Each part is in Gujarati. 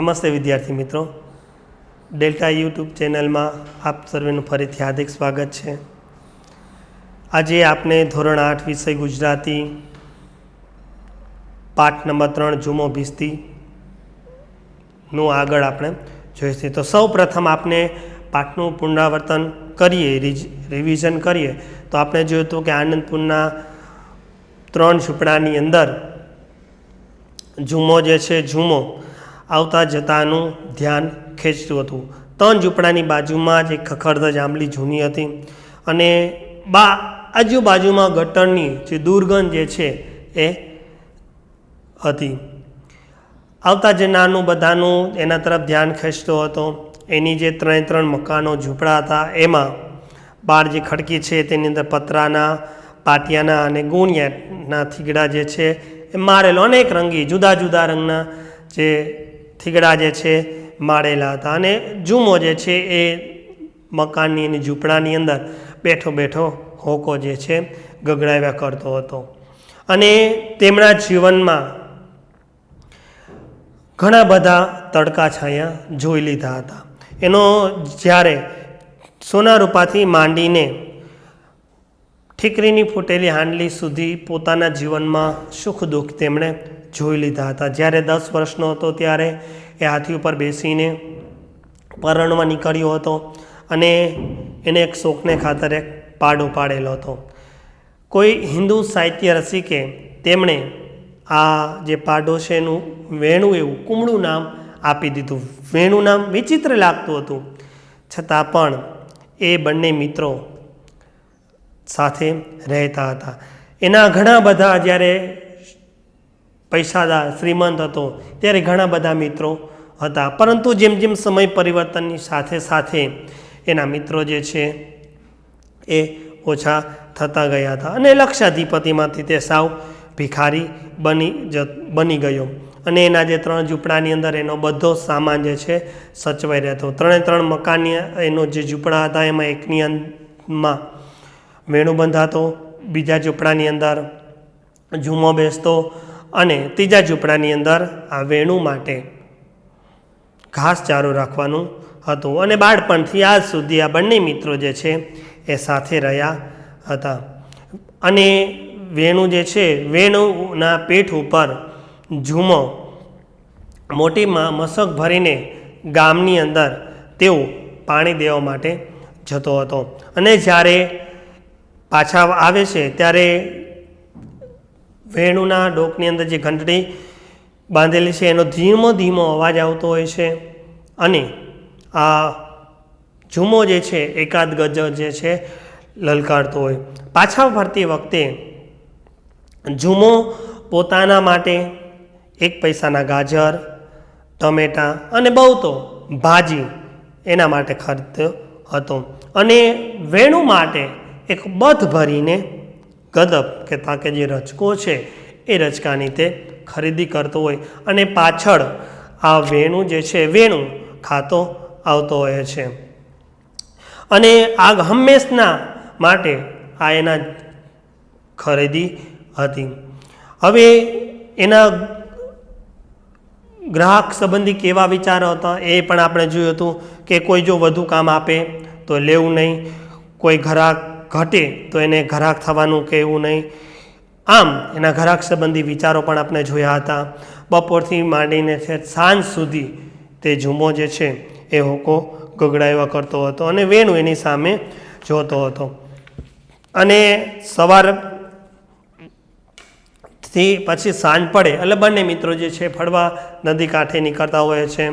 નમસ્તે વિદ્યાર્થી મિત્રો. ડેલ્ટા યુટ્યુબ ચેનલમાં આપ સર્વેનું ફરીથી હાર્દિક સ્વાગત છે. આજે આપને ધોરણ આઠ વિષય ગુજરાતી, પાઠ નંબર ત્રણ જુમો ભીસ્તી નું આગળ આપણે જોઈશું. તો સૌ પ્રથમ આપણે પાઠનું પુનરાવર્તન કરીએ રિવિઝન કરીએ. તો આપણે જોયું હતું કે આનંદપુરના ત્રણ ઝૂંપડાની અંદર ઝુમો જે છે ઝુમો આવતા જતાનું ધ્યાન ખેંચતું હતું. ત્રણ ઝૂંપડાની બાજુમાં જ એક ખખડધજ આંબલી જૂની હતી અને બા આજુબાજુમાં ગટરની જે દુર્ગંધ જે છે એ હતી. આવતા જે નાનું બધાનું એના તરફ ધ્યાન ખેંચતો હતો. એની જે ત્રણે ત્રણ મકાનો ઝૂંપડા હતા એમાં બાર જે ખડકી છે તેની અંદર પતરાના, પાટિયાના અને ગુણિયાના થીગડા જે છે એ મારેલો અનેક રંગી જુદા જુદા રંગના જે થીગડા જે છે મારેલા હતા. અને જુમો જે છે, એ મકાનની અને ઝૂંપડાની અંદર બેઠો બેઠો હોકો જે છે, ગગડાવ્યા કરતો હતો. અને તેમના જીવનમાં ઘણા બધા તડકા છાયા જોઈ લીધા હતા. એનો જ્યારે સોના રૂપાથી માંડીને ઠીકરીની ફૂટેલી હાંડલી સુધી પોતાના જીવનમાં સુખ દુઃખ તેમણે જોઈ લીધા હતા. જ્યારે દસ વર્ષનો હતો ત્યારે એ હાથી ઉપર બેસીને પરણવા નીકળ્યો હતો અને એને એક શોખને ખાતર પાડો પાડેલો હતો. કોઈ હિન્દુ સાહિત્ય રસિકે તેમણે આ જે પાડો છે એનું વેણું એવું કુમળું નામ આપી દીધું. વેણું નામ વિચિત્ર લાગતું હતું. છતાં પણ એ બંને મિત્રો સાથે રહેતા હતા. એના ઘણા બધા જ્યારે પૈસાદાર, શ્રીમંત હતો. ત્યારે ઘણા બધા મિત્રો હતા. પરંતુ જેમ જેમ સમય પરિવર્તનની સાથે સાથે એના મિત્રો જે છે એ ઓછા થતા ગયા હતા અને લક્ષાધિપતિમાંથી તે સાવ ભિખારી બની જ, બની ગયો. અને એના જે ત્રણ ઝૂંપડાની અંદર એનો બધો સામાન જે છે સચવાઈ રહેતો. ત્રણે ત્રણ મકાનની એનો જે ઝૂંપડા હતા એમાં એકની અંદરમાં વેણુ બંધાતો બીજા ઝૂંપડાની અંદર ઝૂમો બેસતો અને ત્રીજા ઝૂંપડાની અંદર આ વેણુ માટે ઘાસચારો રાખવાનું હતું. અને બાળપણથી આજ સુધી આ બંને મિત્રો જે છે એ સાથે રહ્યા હતા. અને વેણુ જે છે, વેણુના પીઠ ઉપર ઝૂમો મોટી મશક ભરીને ગામની અંદર તેઓ પાણી દેવા માટે જતો હતો. અને જ્યારે પાછા આવે છે, ત્યારે વેણુના ડોકની અંદર જે ઘંટડી બાંધેલી છે, એનો ધીમો ધીમો અવાજ આવતો હોય છે અને આ ઝૂમો જે છે, એકાદ ગજર જે છે, લલકારતો હોય. પાછા ફરતી વખતે ઝૂમો પોતાના માટે એક પૈસાના ગાજર, ટમેટાં અને બહુ તો ભાજી એના માટે ખરીદ્યો હતો. અને વેણુ માટે એક બધ ભરીને ગદબ કે તાકે જે રચકો છે, એ રચકાની તે ખરીદી કરતો હોય અને પાછળ આ વેણું જે છે, વેણું ખાતો આવતો હોય છે. અને આ હંમેશના માટે આ એના ખરીદી હતી. હવે એના ગ્રાહક સંબંધી કેવા વિચારો હતા, એ પણ આપણે જોયું હતું કે કોઈ જો વધુ કામ આપે તો લેવું નહીં. કોઈ ઘરાક ઘટે તો એને ઘરાક થવાનું કહેવું નહીં. આમ એના ઘરાક સંબંધી વિચારો પણ આપણે જોયા હતા. બપોરથી માંડીને છે સાંજ સુધી તે ઝુમો જે છે એ હોકો ગગડાવ્યા કરતો હતો અને વેણું એની સામે જોતો હતો. અને સવારથી પછી સાંજ પડે, એટલે બંને મિત્રો જે છે ફળવા નદી કાંઠે નીકળતા હોય છે.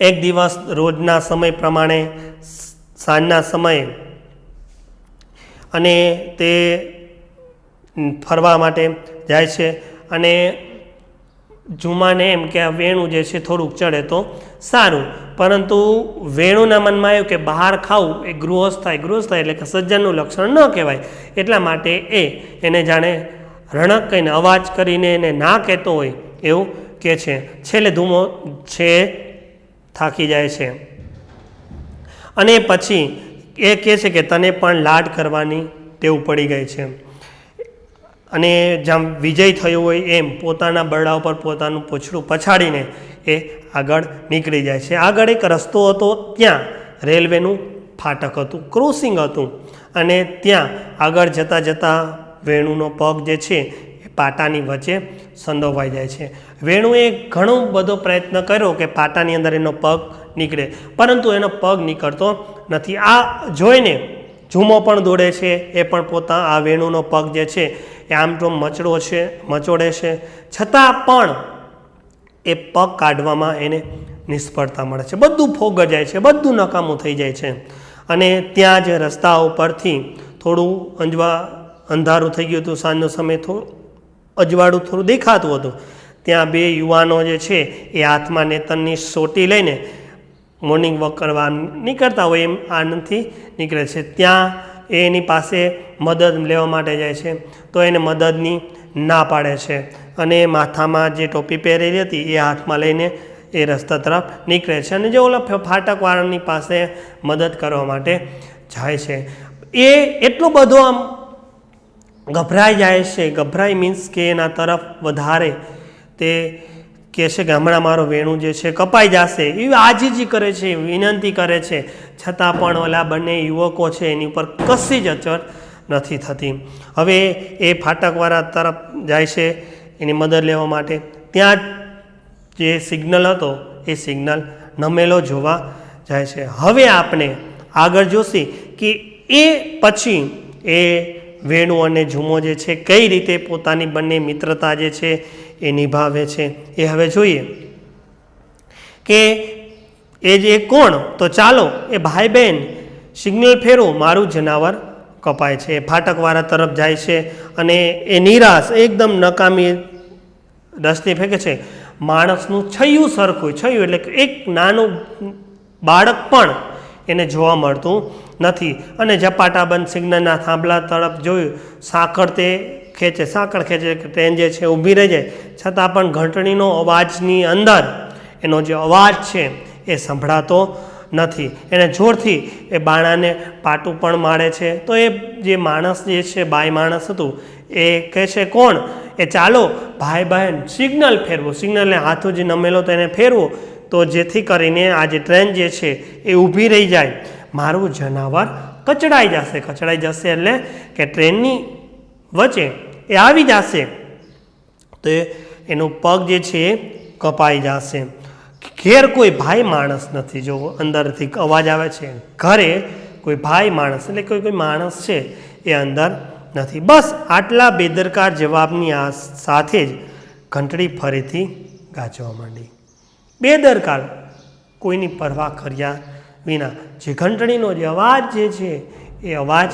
એક દિવસ રોજના સમય પ્રમાણે સાંજના સમયે અને તે ફરવા માટે જાય છે. અને જુમાને એમ કે આ વેણું જે છે થોડુંક ચડે તો સારું. પરંતુ વેણુના મનમાં આવ્યું કે બહાર ખાવું એ ગૃહસ્થ થાય. ગૃહસ્થ થાય એટલે કે સજ્જનનું લક્ષણ ન કહેવાય. એટલા માટે એ એને જાણે રણક કહીને અવાજ કરીને એને ના કહેતો હોય એવું કહે છે. છેલ્લે ધૂમો છે, થાકી જાય છે. અને પછી એ કહે છે કે તને પણ લાડ કરવાની ટેવ પડી ગઈ છે. અને જેમ વિજય થયો હોય એમ પોતાના બરડા ઉપર પોતાનું પૂછડું પછાડીને એ આગળ નીકળી જાય છે. આગળ એક રસ્તો હતો ત્યાં રેલવેનું ફાટક હતું, ક્રોસિંગ હતું. અને ત્યાં આગળ જતાં જતાં વેણુનો પગ જે છે એ પાટાની વચ્ચે સંડોવાઈ જાય છે. વેણુએ ઘણો બધો પ્રયત્ન કર્યો કે પાટાની અંદર એનો પગ નીકળે. પરંતુ એનો પગ નીકળતો નથી. આ જોઈને ઝૂમો પણ દોડે છે, એ પણ પોતા આ વેણુનો પગ જે છે, એ આમ તો મચડો છે, મચોડે છે. છતાં પણ એ પગ કાઢવામાં એને નિષ્ફળતા મળે છે. બધું ફોગ જાય છે, બધું નકામું થઈ જાય છે. અને ત્યાં જ રસ્તા ઉપરથી થોડું અંજવા અંધારું થઈ ગયું હતું. સાંજનો સમય થોડું અજવાળું, થોડું દેખાતું હતું. ત્યાં બે યુવાનો જે છે, એ હાથમાં નેતનની સોટી લઈને મોર્નિંગ વોક કરવા નીકળતા હોય એમ આનંદથી નીકળે છે. ત્યાં એની પાસે મદદ લેવા માટે જાય છે, તો એને મદદની ના પાડે છે અને માથામાં જે ટોપી પહેરેલી હતી એ હાથમાં લઈને એ રસ્તા તરફ નીકળે છે અને જે ઓલા ફાટકવાળાની પાસે મદદ કરવા માટે જાય છે. એ એટલો બધો આમ ગભરાઈ જાય છે. ગભરાઈ મીન્સ કે એના તરફ વધારે તે કહે છે કે હમણાં મારો વેણું જે છે કપાઈ જશે. એ આજીજી કરે છે, વિનંતી કરે છે. છતાં પણ ઓલા બંને યુવકો છે એની ઉપર કશી જ અચર નથી થતી. હવે એ ફાટકવાળા તરફ જાય છે, એની મદદ લેવા માટે. ત્યાં જે સિગ્નલ હતો, એ સિગ્નલ નમેલો જોવા જાય છે. હવે આપણે આગળ જોશી કે એ પછી એ વેણુ અને ઝુમો જે છે, કઈ રીતે પોતાની બંને મિત્રતા જે છે એ નિભાવે છે. એ હવે જોઈએ કે એ જે કોણ, તો ચાલો એ ભાઈ બહેન સિગ્નલ ફેરો, મારું જનાવર કપાય છે. ફાટકવાળા તરફ જાય છે અને એ નિરાશ, એકદમ નકામી રસ્તે ફેંકે છે. માણસનું છૈયું સરખું, છયું એટલે એક નાનું બાળક પણ એને જોવા મળતું નથી. અને ઝપાટાબંધ સિગ્નલના થાંભલા તરફ જોયું, સાંકળ તે ખેંચે, સાંકળ ખેંચે, કે ટ્રેન જે છે ઊભી રહી જાય. છતાં પણ ઘંટડીનો અવાજની અંદર એનો જે અવાજ છે એ સંભળાતો નથી. એને જોરથી એ બાણાને પાટું પણ મારે છે. તો એ જે માણસ જે છે બાય માણસ હતું, એ કહે છે, કોણ? એ ચાલો, ભાઈ બહેન, સિગ્નલ ફેરવો. સિગ્નલને હાથો જે નમેલો તો એને ફેરવો. તો જેથી કરીને આ જે ટ્રેન જે છે એ ઊભી રહી જાય. મારું જનાવર કચડાઈ જશે. કચડાઈ જશે એટલે કે ટ્રેનની વચ્ચે એ આવી જશે. તો એનો પગ જે છે એ કપાઈ જશે. ઘેર કોઈ ભાઈ માણસ નથી. જો અંદરથી અવાજ આવે છે, ઘરે કોઈ ભાઈ માણસ, એટલે કોઈ કોઈ માણસ છે, એ અંદર નથી. બસ આટલા બેદરકાર જવાબની આ સાથે જ ઘંટડી ફરીથી ગાજવા માંડી. બેદરકાર કોઈની પરવા કર્યા વિના જે ઘંટડીનો જે અવાજ જે છે, એ અવાજ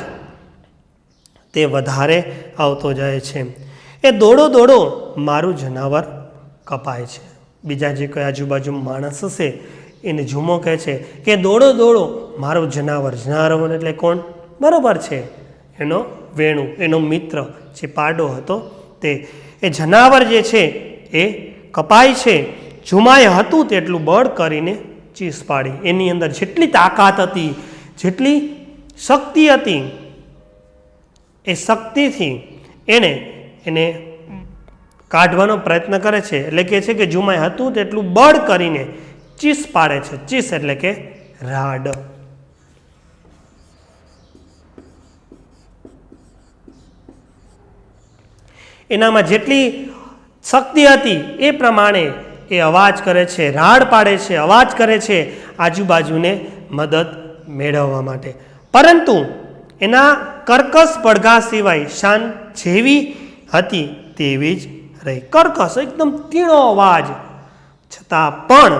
તે વધારે આવતો જાય છે. એ દોડો દોડો મારું જનાવર કપાય છે. બીજા જે કોઈ આજુબાજુ માણસ હશે, એને ઝૂમો કહે છે કે દોડો દોડો, મારું જનાવર જનાવર એટલે કોણ? બરોબર છે. એનો વેણુ, એનો મિત્ર જે પાડો હતો તે, એ જનાવર જે છે એ કપાય છે. ઝુમાએ હતું તેટલું બળ કરીને ચીસ પાડી. એની અંદર જેટલી તાકાત હતી, જેટલી શક્તિ હતી એ શક્તિથી એણે એને કાઢવાનો પ્રયત્ન કરે છે. એટલે કે છે કે જુમાય હતું તેટલું બળ કરીને ચીસ પાડે છે. ચીસ એટલે કે રાડ. એનામાં જેટલી શક્તિ હતી એ પ્રમાણે એ અવાજ કરે છે, રાડ પાડે છે, અવાજ કરે છે આજુબાજુને મદદ મેળવવા માટે. પરંતુ એના કર્કશ પડઘા સિવાય શાંત જેવી હતી તેવી જ રહી. કર્કશ એકદમ તીણો અવાજ. છતાં પણ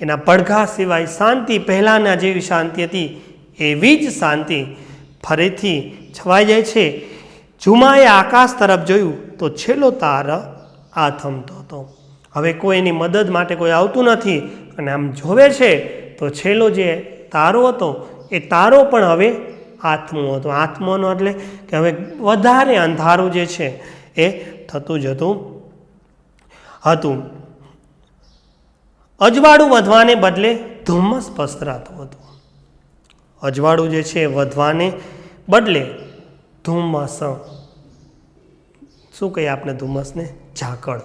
એના પડઘા સિવાય શાંતિ પહેલાંના જેવી શાંતિ હતી, એવી જ શાંતિ ફરીથી છવાઈ જાય છે. જુમાએ આકાશ તરફ જોયું તો છેલ્લો તાર થમતો હતો. હવે કોઈ એની મદદ માટે કોઈ આવતું નથી અને આમ જોવે છે તો છેલ્લો જે તારો હતો, એ તારો પણ હવે આત્મો હતો. આત્માનો એટલે કે હવે વધારે અંધારું જે છે એ થતું જતું હતું. અજવાળું વધવાને બદલે ધુમ્મસ પસરાતું હતું. અજવાળું જે છે વધવાને બદલે ધુમ્મસ. શું કહીએ આપણે ધુમ્મસને? ઝાકળ.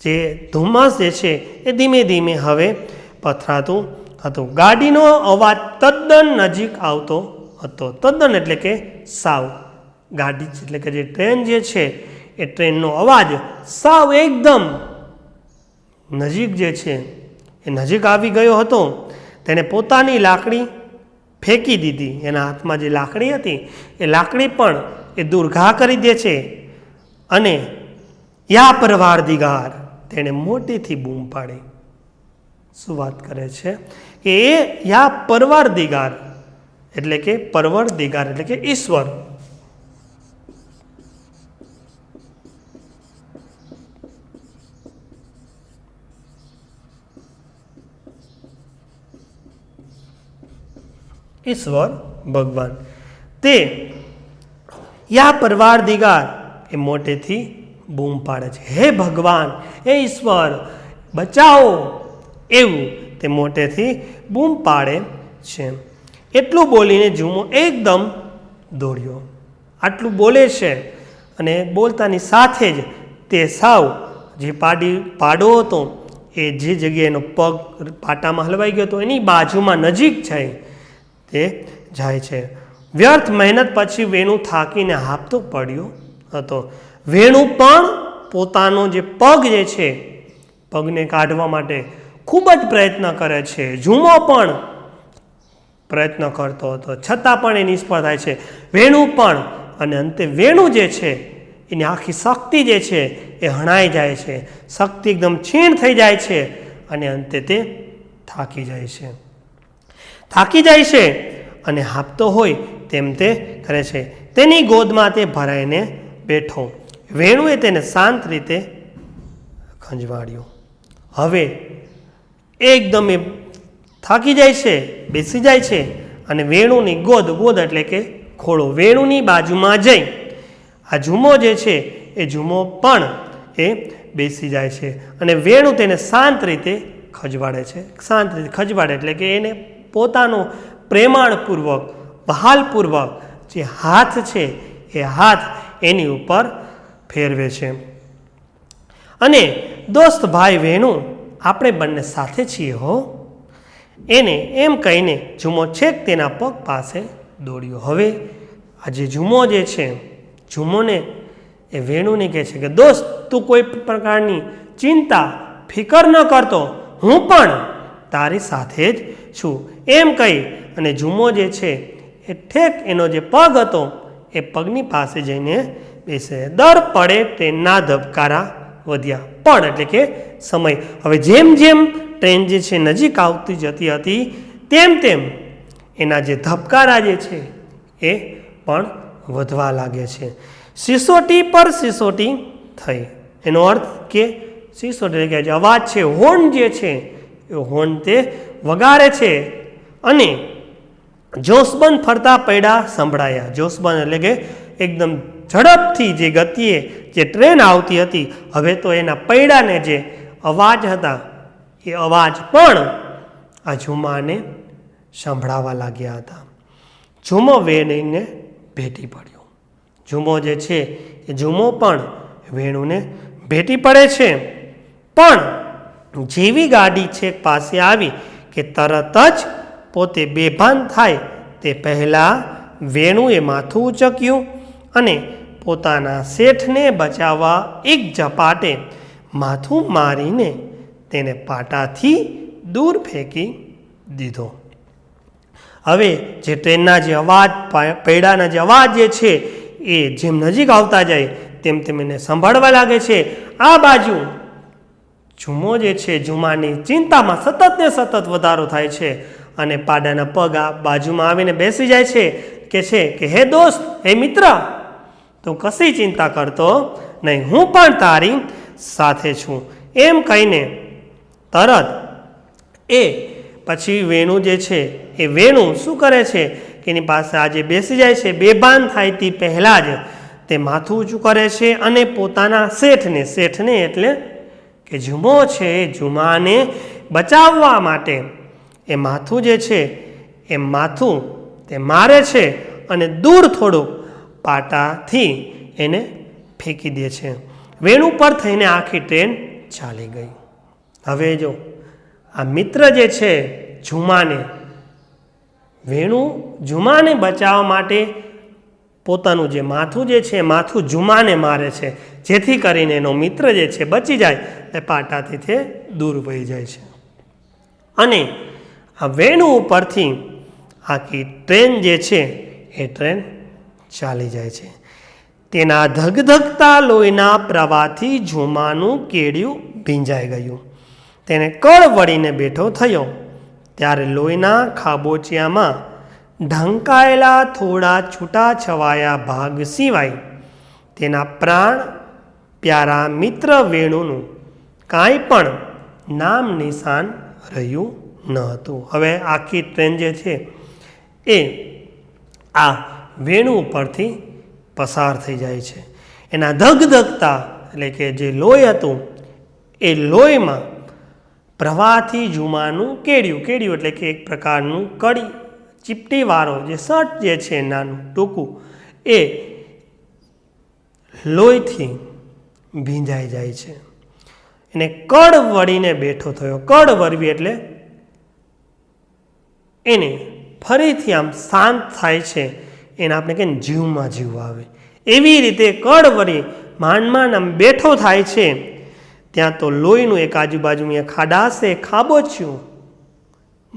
જે ધુમ્મસ જે છે એ ધીમે ધીમે હવે પથરાતું હતું. ગાડીનો અવાજ તદ્દન નજીક આવતો હતો. તદ્દન એટલે કે સાવ. ગાડી એટલે કે જે ટ્રેન જે છે, એ ટ્રેનનો અવાજ સાવ એકદમ નજીક જે છે, એ નજીક આવી ગયો હતો. તેણે પોતાની લાકડી ફેંકી દીધી. એના હાથમાં જે લાકડી હતી, એ લાકડી પણ એ દૂર ઘા કરી દે છે અને યા પરવાર દિગાર તેણે મોટેથી બૂમ પાડી. શું વાત કરે છે? કે એ યા પરવાર દિગાર એટલે કે પરવર દિગાર, એટલે કે ઈશ્વર. ઈશ્વર ભગવાન. તે યા પરવાર દિગાર, એ મોટેથી બૂમ પાડે છે. હે ભગવાન, હે ઈશ્વર, બચાવો એવું તે મોટેથી બૂમ પાડે છે. એટલું બોલીને જુમો એકદમ દોડ્યો. આટલું બોલે છે અને બોલતાની સાથે જ તે સાવ જે પાડી પાડો હતો, એ જે જગ્યાએ પગ પાટામાં હલવાઈ ગયો હતો, એની બાજુમાં નજીક જાય તે જાય છે. વ્યર્થ મહેનત પછી વેણુ થાકીને હાપતો પડ્યો હતો. વેણુ પણ પોતાનો જે પગ જે છે, પગને કાઢવા માટે ખૂબ જ પ્રયત્ન કરે છે. ઝૂમો પણ પ્રયત્ન કરતો હતો. છતાં પણ એ નિષ્ફળ થાય છે. વેણુ પણ, અને અંતે વેણુ જે છે, એની આખી શક્તિ જે છે, એ હણાઈ જાય છે. શક્તિ એકદમ છીણ થઈ જાય છે, અને અંતે તે થાકી જાય છે. થાકી જાય છે, અને હાપતો હોય તેમ તે કરે છે. તેની ગોદમાં તે ભરાઈને બેઠો. વેણુએ તેને શાંત રીતે ખંજવાળ્યો હવે એકદમ એ થાકી જાય છે, બેસી જાય છે અને વેણુની ગોદ ગોદ એટલે કે ખોળો, વેણુની બાજુમાં જઈ. આ ઝૂમો જે છે, એ ઝૂમો પણ એ બેસી જાય છે અને વેણુ તેને શાંત રીતે ખજવાડે છે. શાંત રીતે ખજવાડે એટલે કે એને પોતાનો પ્રેમાણપૂર્વક બહાલપૂર્વક જે હાથ છે, એ હાથ એની ઉપર ફેરવે છે. અને દોસ્ત ભાઈ વેણુ, આપણે બંને સાથે છીએ હો. એને એમ કહીને જુમો છેક તેના પગ પાસે દોડ્યો. હવે આ જે ઝુમો જે છે જુમોને એ વેણુને કહે છે કે, દોસ્ત, તું કોઈ પ્રકારની ચિંતા, ફિકર ન કરતો હું પણ તારી સાથે જ છું. એમ કહી અને જુમો જે છે, એ ઠેક એનો જે પગ હતો, એ પગની પાસે જઈને બેસે. દર પડે ટ્રેનના ધબકારા વધ્યા. પણ એટલે કે સમય. હવે જેમ જેમ ટ્રેન જે છે નજીક આવતી જતી હતી, તેમ તેમ એના જે ધબકારા જે છે એ પણ વધવા લાગે છે. સિસોટી પર સિસોટી થઈ. એનો અર્થ કે સિસોટી એટલે કે અવાજ છે હોર્ન જે છે, એ હોર્ન તે વગાડે છે અને જોસબન ફરતા પૈડા સંભળાયા. જોસબન એટલે કે એકદમ ઝડપથી જે ગતિએ જે ટ્રેન આવતી હતી, હવે તો એના પૈડાને જે અવાજ હતા એ અવાજ પણ આ ઝુમાને સંભળાવા લાગ્યા હતા. ઝુમો વેણીને ભેટી પડ્યો. ઝુમો જે છે, એ ઝુમો પણ વેણુને ભેટી પડે છે. પણ જેવી ગાડી છેક પાસે આવી કે તરત જ પોતે બેભાન થાય, તે પહેલાં વેણુએ માથું ઉચક્યું અને પોતાના શેઠને બચાવવા એક ઝપાટે માથું મારીને તેને પાટાથી દૂર ફેંકી દીધો. હવે જે ટ્રેનના જે અવાજ પૈડાના જે અવાજ જે છે, એ જેમ નજીક આવતા જાય, તેમ તેમ એને સંભાળવા લાગે છે. આ બાજુ જુમો જે છે જુમાની ચિંતામાં સતત ને સતત વધારો થાય છે અને પાડાના પગ આ બાજુમાં આવીને બેસી જાય છે. કે છે કે, હે દોસ્ત, હે મિત્ર, તું કશી ચિંતા કરતો નહીં? હું પણ તારી સાથે છું. એમ કહીને તરત. એ પછી વેણુ જે છે, એ વેણુ શું કરે છે? કે એની પાસે આજે બેસી જાય છે. બેભાન થાય તે પહેલાં જ. તે માથું ઊંચું કરે છે અને પોતાના શેઠને શેઠને એટલે કે જુમો છે એ જુમાને બચાવવા માટે. એ માથું જે છે, એ માથું તે મારે છે અને દૂર થોડું પાટાથી એને ફેંકી દે છે. વેણુ પર થઈને આખી ટ્રેન ચાલી ગઈ. હવે જો આ મિત્ર જે છે ઝુમાને, વેણુ ઝુમાને બચાવવા માટે પોતાનું જે માથું જે છે, માથું ઝુમાને મારે છે, જેથી કરીને એનો મિત્ર જે છે બચી જાય, એ પાટાથી તે દૂર વહી જાય છે. અને આ વેણુ ઉપરથી આખી ટ્રેન જે છે, એ ટ્રેન ચાલી જાય છે. તેના ધગધગતા લોહીના પ્રવાહથી ઝુમાનું કેડિયું ભીંજાઈ ગયું. તેને કળ વળીને બેઠો થયો. ત્યારે લોહીના ખાબોચિયામાં ઢંકાયેલા થોડા છૂટાછવાયા ભાગ સિવાય તેના પ્રાણ, પ્યારા મિત્ર વેણુનું કાંઈ પણ નામ નિશાન રહ્યું ન હતું. હવે આખી ટ્રેન જે છે એ આ વેણુ ઉપરથી પસાર થઈ જાય છે. એના ધગધગતા એટલે કે જે લોહી હતું એ લોહીમાં પ્રવાહથી જુમાનું કેડિયું કેડિયું એટલે કે એક પ્રકારનું કડી ચીપટીવાળો જે શર્ટ જે છે નાનું, ટૂંકું, એ લોહીથી ભીંજાઈ જાય છે. એને કડ વળીને બેઠો થયો. કડ વળવી એટલે એને ફરીથી આમ શાંત થાય છે. એને આપણે કહીએ જીવમાં જીવ આવે. એવી રીતે કડ વળી માંડ માંડ આમ બેઠો થાય છે. ત્યાં તો લોહીનું એક આજુબાજુ અહીંયા ખાડાશે ખાબોચ્યું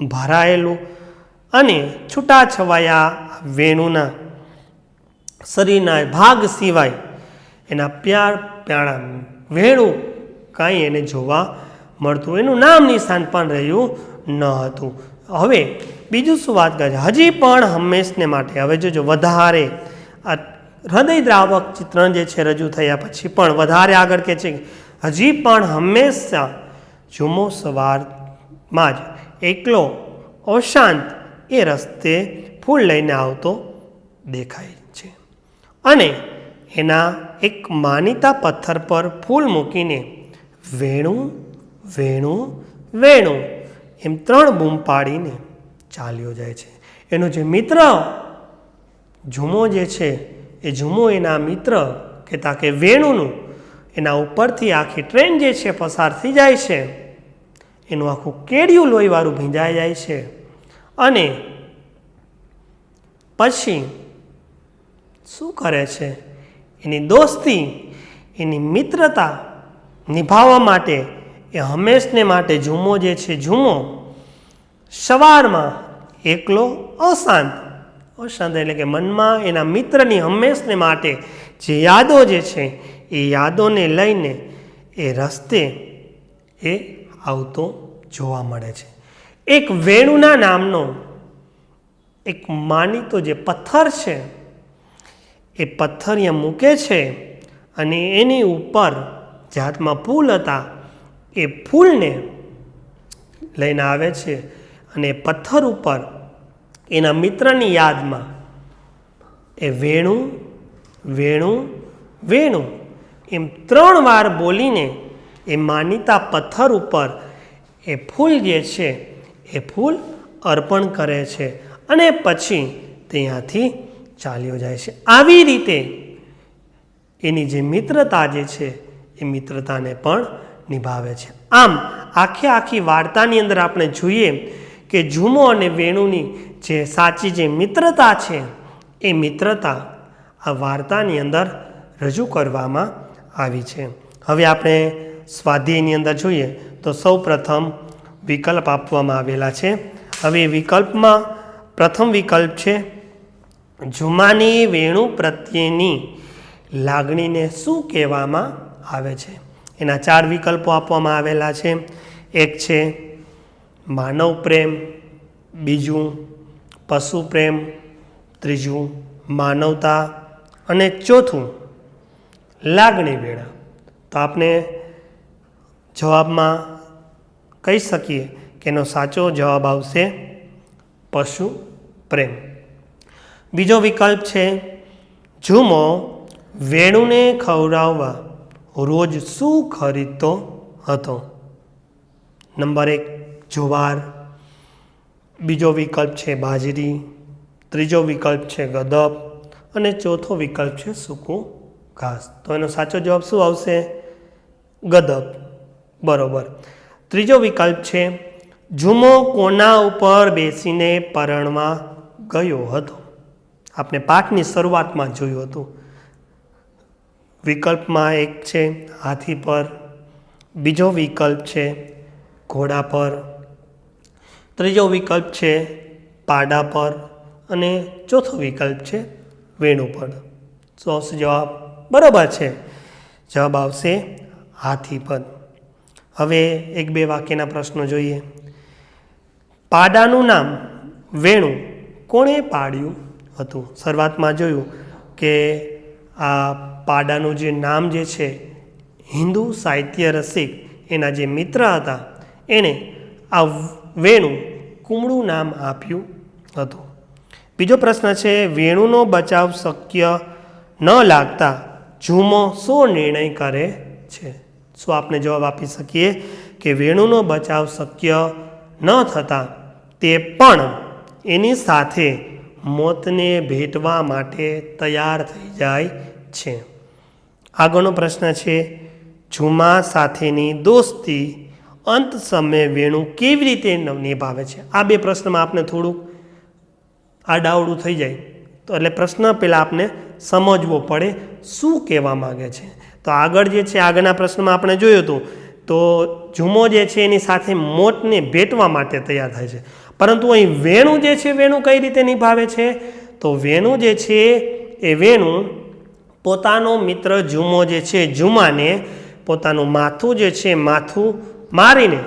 ભરાયેલું અને છૂટાછવાયા વેણુના શરીરના ભાગ સિવાય એના પ્યાર પ્યાણા વેણું કાંઈ એને જોવા મળતું એનું નામ નિશાન પણ રહ્યું ન હતું. હવે બીજું શું વાત કરે હજી પણ હંમેશને માટે. હવે જોજો, વધારે આ હૃદયદ્રાવક ચિત્રણ જે છે, રજૂ થયા પછી પણ વધારે આગળ કે છે? હજી પણ હંમેશા જુમો સવારમાં જ એકલો અશાંત એ રસ્તે ફૂલ લઈને આવતો દેખાય છે. અને એના એક માનીતા પથ્થર પર ફૂલ મૂકીને વેણું વેણું વેણું એમ ત્રણ બૂમ પાડીને ચાલ્યો જાય છે. એનો જે મિત્ર ઝુમો જે છે, એ ઝુમો એના મિત્ર, કે તાકે વેણુનું એના ઉપરથી આખી ટ્રેન જે છે પસાર થઈ જાય છે. એનું આખું કેડિયું લોહીવાળું ભીંજાઈ જાય છે. અને પછી શું કરે છે? એની દોસ્તી, એની મિત્રતા નિભાવવા માટે એ હંમેશને માટે ઝૂમો જે છે, ઝૂમો સવારમાં એકલો અશાંત. અશાંત એટલે કે મનમાં એના મિત્રની હંમેશને માટે જે યાદો જે છે એ યાદોને લઈને એ રસ્તે એ આવતો જોવા મળે છે. એક વેણુના નામનો એક માનીતો જે પથ્થર છે, એ પથ્થર અહીંયા મૂકે છે અને એની ઉપર જાતમાં ફૂલ હતા, એ ફૂલને લઈને આવે છે અને પથ્થર ઉપર એના મિત્રની યાદમાં એ વેણું વેણું વેણું એમ ત્રણ વાર બોલીને એ માનીતા પથ્થર ઉપર એ ફૂલ જે છે, એ ફૂલ અર્પણ કરે છે અને પછી ત્યાંથી ચાલ્યો જાય છે. આવી રીતે એની જે મિત્રતા જે છે, એ મિત્રતાને પણ નિભાવે છે. આમ, આખે આખી વાર્તાની અંદર આપણે જોઈએ કે ઝુમો અને વેણુની જે સાચી જે મિત્રતા છે, એ મિત્રતા આ વાર્તાની અંદર રજૂ કરવામાં આવી છે. હવે આપણે સ્વાધ્યાયની અંદર જોઈએ તો સૌ પ્રથમ વિકલ્પ આપવામાં આવેલા છે. હવે વિકલ્પમાં પ્રથમ વિકલ્પ છે, જુમાની વેણુ પ્રત્યેની લાગણીને શું કહેવામાં આવે છે? એના ચાર વિકલ્પો આપવામાં આવેલા છે. એક છે, માનવ પ્રેમ બીજું, પશુ પ્રેમ ત્રીજું, માનવતા અને ચોથું લાગણી વેળા. તો આપણે જવાબમાં કહી શકીએ કે એનો સાચો જવાબ આવશે પશુ પ્રેમ. બીજો વિકલ્પ છે, ઝુમો વેણુને ખવડાવવા રોજ શું ખરીદતો હતો? નંબર એક, જુવાર. બીજો વિકલ્પ છે, બાજરી. ત્રીજો વિકલ્પ છે ગદપ અને ચોથો વિકલ્પ છે, સૂકું ઘાસ તો એનો સાચો જવાબ શું આવશે? ગદપ બરોબર. ત્રીજો વિકલ્પ છે, જુમો કોના ઉપર બેસીને પરણવા ગયો હતો? આપણે પાઠની શરૂઆતમાં જોયું હતું. વિકલ્પમાં એક છે, હાથી પર. બીજો વિકલ્પ છે, ઘોડા પર. ત્રીજો વિકલ્પ છે, પાડા પર. અને ચોથો વિકલ્પ છે, વેણુ પર. શું આવશે જવાબ? બરાબર છે. જવાબ આવશે હાથી પર હવે એક બે વાક્યના પ્રશ્નો જોઈએ. પાડાનું નામ વેણુ કોણે પાડ્યું હતું? શરૂઆતમાં જોયું કે આ પાડાનું જે નામ જે છે, હિન્દુ સાહિત્ય રસિક, એના જે મિત્ર હતા, એણે આ વેણુ કુમળું નામ આપ્યું હતું. બીજો પ્રશ્ન છે, વેણુનો બચાવ શક્ય ન લાગતા ઝૂમો શું નિર્ણય કરે છે? શું આપણે જવાબ આપી શકીએ કે વેણુનો બચાવ શક્ય ન થતાં તે પણ એની સાથે મોતને ભેટવા માટે તૈયાર થઈ જાય છે? આગળનો પ્રશ્ન છે, ઝુમા સાથેની દોસ્તી અંત સમયે વેણુ કેવી રીતે નિભાવે છે? આ બે પ્રશ્નમાં આપણે થોડુંક આડાવડું થઈ જાય. તો એટલે પ્રશ્ન પહેલાં આપને સમજવો પડે શું કહેવા માગે છે. તો આગળ જે છે આગળના પ્રશ્નમાં આપણે જોયું હતું, તો જુમો જે છે એની સાથે મોતને ભેટવા માટે તૈયાર થાય છે. પરંતુ અહીં વેણું જે છે વેણુ કઈ રીતે નિભાવે છે? તો વેણુ જે છે એ વેણુ પોતાનો મિત્ર જુમો જે છે જુમાને પોતાનું માથું જે છે માથું મારીને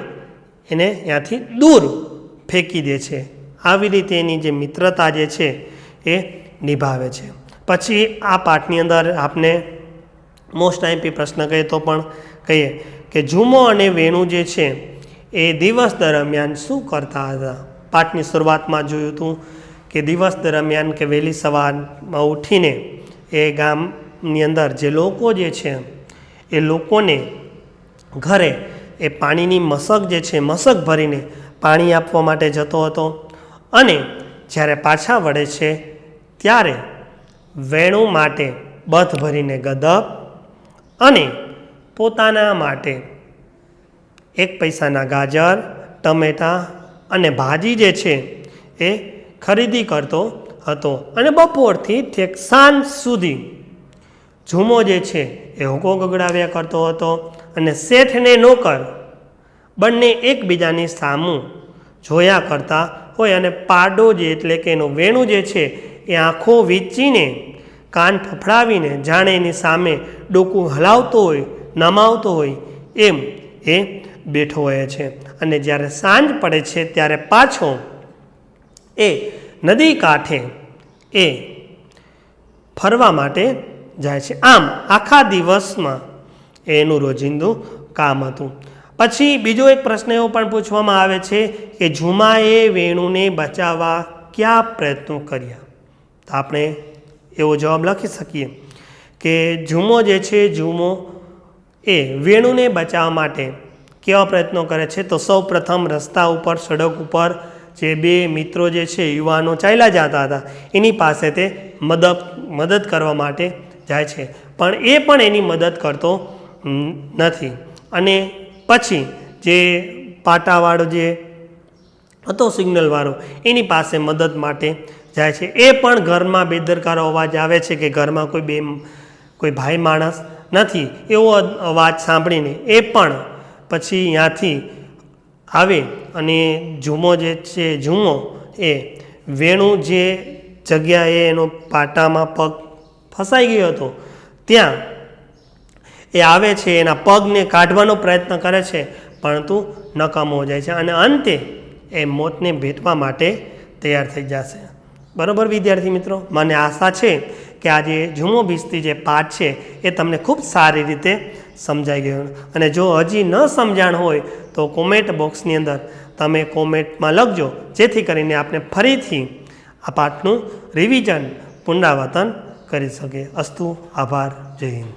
એને ત્યાંથી દૂર ફેંકી દે છે. આવી રીતે એની જે મિત્રતા જે છે એ નિભાવે છે. પછી આ પાઠની અંદર આપને મોસ્ટ આઈપી પ્રશ્ન કહીએ તો પણ કહીએ કે ઝુમો અને વેણુ જે છે એ દિવસ દરમિયાન શું કરતા હતા? પાઠની શરૂઆતમાં જોયું હતું કે દિવસ દરમિયાન કે વહેલી સવારમાં ઉઠીને એ ગામની અંદર જે લોકો જે છે એ લોકોને ઘરે એ પાણીની મશક જે છે મશક ભરીને પાણી આપવા માટે જતો હતો અને જ્યારે પાછા વળે છે ત્યારે વેણુ માટે બથ ભરીને ગદપ અને પોતાના માટે એક પૈસાના ગાજર, ટમેટાં અને ભાજી જે છે એ ખરીદી કરતો હતો અને બપોરથી ઠેક સાંજ સુધી ઝૂમો જે છે એ હોકો ગગડાવ્યા કરતો હતો અને શેઠને નોકર બંને એકબીજાની સામું જોયા કરતા હોય અને પાડો જે એટલે કે એનું વેણું જે છે એ આંખો વેચીને, કાન ફફડાવીને જાણે એની સામે ડોકું હલાવતો હોય, નમાવતો હોય, એમ એ બેઠો હોય છે. અને જ્યારે સાંજ પડે છે ત્યારે પાછો એ નદી કાંઠે એ ફરવા માટે જાય છે. આમ આખા દિવસમાં એનું રોજિંદું કામ હતું. પછી બીજો એક પ્રશ્ન એવો પણ પૂછવામાં આવે છે કે ઝુમાએ વેણુને બચાવવા કયા પ્રયત્નો કર્યા? તો આપણે એવો જવાબ લખી શકીએ કે ઝુમો જે છે, ઝુમો એ વેણુને બચાવવા માટે કેવા પ્રયત્નો કરે છે? તો સૌ પ્રથમ રસ્તા ઉપર, સડક ઉપર જે બે મિત્રો જે છે, યુવાનો ચાલ્યા જતા હતા, એની પાસે તે મદદ મદદ કરવા માટે જાય છે. પણ એ પણ એની મદદ કરતો નથી. અને પછી જે પાટાવાળો જે હતો, સિગ્નલવાળો, એની પાસે મદદ માટે જાય છે. એ પણ ઘરમાં બેદરકારો અવાજ આવે છે કે ઘરમાં કોઈ બે, કોઈ ભાઈ માણસ નથી. એવો અવાજ સાંભળીને એ પણ પછી ત્યાંથી આવે અને ઝૂમો જે છે, ઝૂમો એ વેણુ જે જગ્યાએ એનો પાટામાં પગ ફસાઈ ગયો હતો, ત્યાં એ આવે છે, એના પગને કાઢવાનો પ્રયત્ન કરે છે, પરંતુ નકામો જાય છે અને અંતે એ મોતને ભેટવા માટે તૈયાર થઈ જશે. બરાબર વિદ્યાર્થી મિત્રો? મને આશા છે કે આ જે ઝુમો ભીસતી જે પાઠ છે એ તમને ખૂબ સારી રીતે સમજાઈ ગયો અને જો હજી ન સમજાણ હોય તો કોમેન્ટ બોક્સની અંદર તમે કોમેન્ટમાં લખજો, જેથી કરીને આપણે ફરીથી આ પાઠનું રિવિઝન પુનરાવર્તન કરી શકીએ અસ્તુ, આભાર, જય હિન્દ.